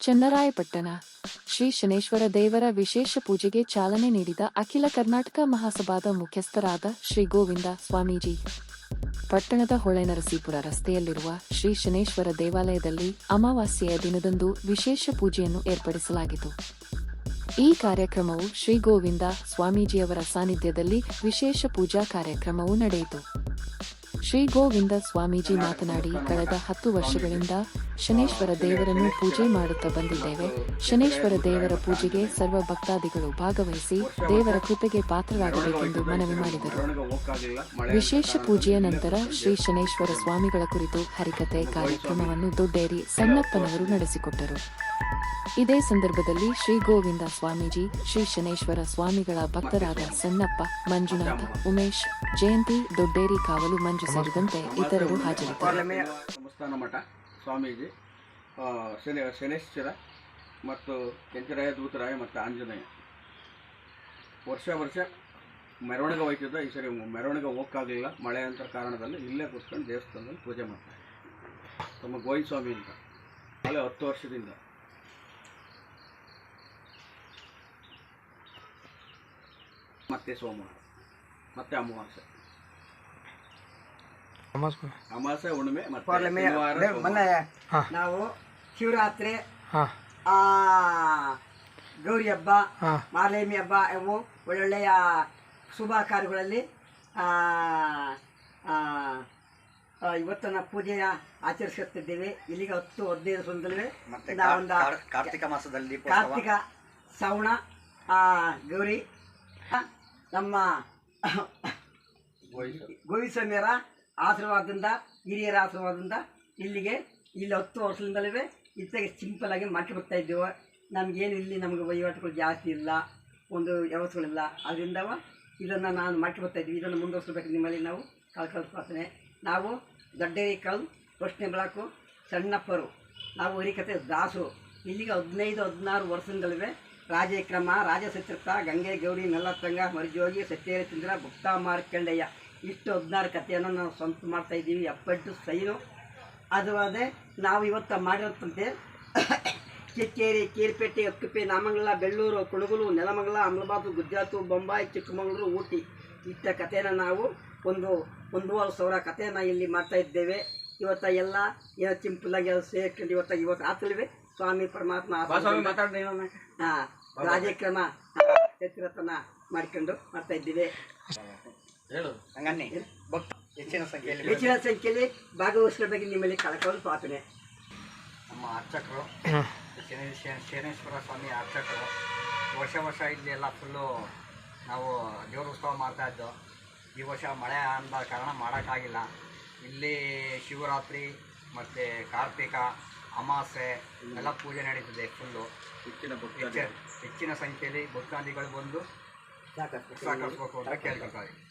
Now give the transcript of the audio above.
ಚನ್ನರಾಯಪಟ್ಟಣ. ಶ್ರೀ ಶನೇಶ್ವರ ದೇವರ ವಿಶೇಷ ಪೂಜೆಗೆ ಚಾಲನೆ ನೀಡಿದ ಅಖಿಲ ಕರ್ನಾಟಕ ಮಹಾಸಭಾದ ಮುಖ್ಯಸ್ಥರಾದ ಶ್ರೀ ಗೋವಿಂದ ಸ್ವಾಮೀಜಿ. ಪಟ್ಟಣದ ಹೊಳೆನರಸೀಪುರ ರಸ್ತೆಯಲ್ಲಿರುವ ಶ್ರೀ ಶನೇಶ್ವರ ದೇವಾಲಯದಲ್ಲಿ ಅಮಾವಾಸ್ಯೆಯ ದಿನದಂದು ವಿಶೇಷ ಪೂಜೆಯನ್ನು ಏರ್ಪಡಿಸಲಾಗಿತ್ತು. ಈ ಕಾರ್ಯಕ್ರಮವು ಶ್ರೀ ಗೋವಿಂದ ಸ್ವಾಮೀಜಿಯವರ ಸಾನ್ನಿಧ್ಯದಲ್ಲಿ ವಿಶೇಷ ಪೂಜಾ ಕಾರ್ಯಕ್ರಮವು ನಡೆಯಿತು. ಶ್ರೀ ಗೋವಿಂದ ಸ್ವಾಮೀಜಿ ಮಾತನಾಡಿ, ಕಳೆದ ಹತ್ತು ವರ್ಷಗಳಿಂದ ಶನೇಶ್ವರ ದೇವರನ್ನು ಪೂಜೆ ಮಾಡುತ್ತಾ ಬಂದಿದ್ದೇವೆ. ಶನೇಶ್ವರ ದೇವರ ಪೂಜೆಗೆ ಸರ್ವ ಭಕ್ತಾದಿಗಳು ಭಾಗವಹಿಸಿ ದೇವರ ಕೃಪೆಗೆ ಪಾತ್ರರಾಗಬೇಕೆಂದು ಮನವಿ ಮಾಡಿದರು. ವಿಶೇಷ ಪೂಜೆಯ ನಂತರ ಶ್ರೀ ಶನೇಶ್ವರ ಸ್ವಾಮಿಗಳ ಕುರಿತು ಹರಿಕತೆ ಕಾರ್ಯಕ್ರಮವನ್ನು ದೊಡ್ಡೇರಿ ಸಣ್ಣಪ್ಪನವರು ನಡೆಸಿಕೊಟ್ಟರು. ಇದೇ ಸಂದರ್ಭದಲ್ಲಿ ಶ್ರೀ ಗೋವಿಂದ ಸ್ವಾಮೀಜಿ, ಶ್ರೀ ಶನೇಶ್ವರ ಸ್ವಾಮಿಗಳ ಭಕ್ತರಾದ ಸಣ್ಣಪ್ಪ, ಮಂಜುನಾಥ, ಉಮೇಶ್, ಜಯಂತಿ, ದೊಡ್ಡೇರಿ, ಕಾವಲು ಮಂಜು ಸೇರಿದಂತೆ ಇತರರು ಹಾಜರಿದ್ದರು. ಸಂಸ್ಥಾನ ಮಠ ಸ್ವಾಮೀಜಿ ಶನಿ ಶನೇಶ್ವರ ಮತ್ತು ಕೆಂಚರಾಯ ದೂತರಾಯ ಮತ್ತು ಆಂಜನೇಯ. ವರ್ಷ ವರ್ಷ ಮೆರವಣಿಗೆ ಹೋಯ್ತಿದ್ದ. ಈ ಸರಿ ಮೆರವಣಿಗೆ ಹೋಗಕ್ಕಾಗಲಿಲ್ಲ ಮಳೆ ಅಂತ ಕಾರಣದಲ್ಲಿ ಇಲ್ಲೇ ಕೂತ್ಕೊಂಡು ದೇವಸ್ಥಾನದಲ್ಲಿ ಪೂಜೆ ಮಾಡ್ತಾರೆ ತಮ್ಮ ಗೋವಿಂದ ಸ್ವಾಮಿ ಅಂತ. ಅಲ್ಲೇ ಹತ್ತು ವರ್ಷದಿಂದ. ಮತ್ತೆ ಸೋಮವಾರ ಮತ್ತೆ ಅಮಾವಾಸ್ಯೆ. ಅಮಾವಾಸ್ಯೆ ಹುಣ್ಣಿಮೆ ಮತ್ತೆ ಪೌರ್ಣಮಿ ಶನಿವಾರ, ಮೊನ್ನೆ ಹಾ. ನಾವು ಶಿವರಾತ್ರಿ ಹಾಂ. ಆ ಗೌರಿ ಹಬ್ಬ ಹಾಂ. ಮಾರ್ಲೇಮಿ ಹಬ್ಬ ಇವು ಒಳ್ಳೊಳ್ಳೆಯ ಶುಭ ಕಾರ್ಯಗಳಲ್ಲಿ ಆ, ಆ, ಆ, ಇವತ್ತಿನ ಪೂಜೆಯ ಆಚರಿಸುತ್ತಿದ್ದೇವೆ. ಇಲ್ಲಿಗೆ ಹತ್ತು ಹದಿನೈದು ಸಂದಲ್ವೇ ಮತ್ತೆ ನಾವೊಂದು ಕಾರ್- ಕಾರ್ತಿಕ ಮಾಸದಲ್ಲಿ ದೀಪೋತ್ಸವ. ಕಾರ್ತಿಕ ಶ್ರವಣ ಆ, ಗೌರಿ ನಮ್ಮ ನಮ್ಮ ಗೋವಿಸ್ವಾಮಿಯರ ಆಶೀರ್ವಾದದಿಂದ, ಹಿರಿಯರ ಆಶೀರ್ವಾದದಿಂದ ಇಲ್ಲಿಗೆ, ಇಲ್ಲಿ ಹತ್ತು ವರ್ಷದಿಂದಲೇ ಇತ್ತಾಗೆ ಸಿಂಪಲ್ ಆಗಿ ಮಾಡ್ಕೊಂಡು ಬರ್ತಾ ಇದ್ದೇವೆ. ನಮಗೇನು ಇಲ್ಲಿ ನಮಗೆ ವಹಿವಾಟುಗಳು ಜಾಸ್ತಿ ಇಲ್ಲ, ಒಂದು ವ್ಯವಸ್ಥೆಗಳಿಲ್ಲ. ಅದರಿಂದ ಇದನ್ನು ನಾನು ಮಾಡ್ಕೊಂಡು ಬರ್ತಾ ಇದ್ದೀವಿ. ಇದನ್ನು ಮುಂದುವರಿಸಬೇಕು ನಿಮ್ಮಲ್ಲಿ ನಾವು ಕಾಲ ಪ್ರಾರ್ಥನೆ. ನಾವು ದೊಡ್ಡೇರಿ ಕಲ್ ಪ್ರಶ್ನೆ ಬ್ಲಾಕು ಸಣ್ಣಪ್ಪರು. ನಾವು ಹರಿಕತೆ ದಾಸು ಇಲ್ಲಿಗೆ ಹದಿನೈದು, ಹದಿನಾರು ವರ್ಷದಿಂದಲೇ ರಾಜಕ್ರಮ ರಾಜಸಚಿತ್ರ ಗಂಗೆ, ಗೌರಿ ನಲ್ಲತ್ತಂಗ ಮರಿಜೋಗಿ, ಸತ್ಯೇರ, ಚಂದ್ರ, ಗುಪ್ತಾ, ಮಾರ್ಕಂಡಯ್ಯ. ಇಷ್ಟು ಹದಿನಾರು ಕಥೆಯನ್ನು ನಾವು ಸ್ವಂತ ಮಾಡ್ತಾ ಇದ್ದೀವಿ ಎಪ್ಪಟ್ಟು ಸೈನು. ಅದು ಅದೇ ನಾವು ಇವತ್ತು ಮಾಡಿರೋದಂತೆ ಕಿಕ್ಕೇರಿ ಕೀರ್ಪೇಟೆ ಅಕ್ಕಪೆ ನಾಮಂಗಲ ಬೆಳ್ಳೂರು ಕುಣಗುಲು ನೆಲಮಂಗಲ ಅಮಲಬಾದು ಗುಜರಾತು ಬೊಂಬಾಯಿ ಚಿಕ್ಕಮಗಳೂರು ಊಟಿ ಇಷ್ಟ ಕಥೆನ ನಾವು ಒಂದು ಒಂದೂವರೆ ಸಾವಿರ ಕಥೆನ ಇಲ್ಲಿ ಮಾಡ್ತಾ ಇದ್ದೇವೆ. ಇವತ್ತ ಎಲ್ಲ ಏನೋ ಸಿಂಪಲಾಗಿ ಅದು ಸೇರ್ಕೊಂಡು ಇವತ್ತ ಇವತ್ತು ಆತಲ್ವೇ ಸ್ವಾಮಿ ಪರಮಾತ್ಮ ಹಾಂ ರಾಜಕ್ರಮ ಚರಿತ್ರತನ ಮಾಡ್ಕೊಂಡು ಮಾಡ್ತಾ ಇದ್ದೀವಿ. ಹೇಳು. ಹಂಗನ್ನಿ. ಭಕ್ತ ಹೆಚ್ಚಿನ ಸಂಖ್ಯೆಯಲ್ಲಿ ಹೆಚ್ಚಿನ ಸಂಖ್ಯೆಯಲ್ಲಿ ಭಾಗವಹಿಸಬೇಕು ನಿಮ್ಮಲ್ಲಿ ಕಳಕಳು ಪ್ರಾರ್ಥನೆ ನಮ್ಮ ಅರ್ಚಕರು ಶನಿ ಶನಿ- ಶನೇಶ್ವರ ಸ್ವಾಮಿ ಅರ್ಚಕರು ವರ್ಷ ವರ್ಷ ಇಲ್ಲಿ ಎಲ್ಲ ಫುಲ್ಲು ನಾವು ದೇವ್ರ ಉತ್ಸವ ಮಾಡ್ತಾ ಇದ್ದೋ. ಈ ವರ್ಷ ಮಳೆ ಅಂದ ಕಾರಣ ಮಾಡೋಕ್ಕಾಗಿಲ್ಲ. ಇಲ್ಲಿ ಶಿವರಾತ್ರಿ ಮತ್ತು ಕಾರ್ತಿಕ ಅಮಾಸೆ ಎಲ್ಲ ಪೂಜೆ ನಡೀತದೆ ಫುಲ್ಲು ಹೆಚ್ಚಿನ ಹೆಚ್ಚಿನ ಸಂಖ್ಯೆಯಲ್ಲಿ ಭಕ್ತಾದಿಗಳು ಬಂದು ಸಾಕಷ್ಟು ಸಾಕಷ್ಟು ಅಂತ ಕೇಳ್ಕೊಳ್ತಾರೆ.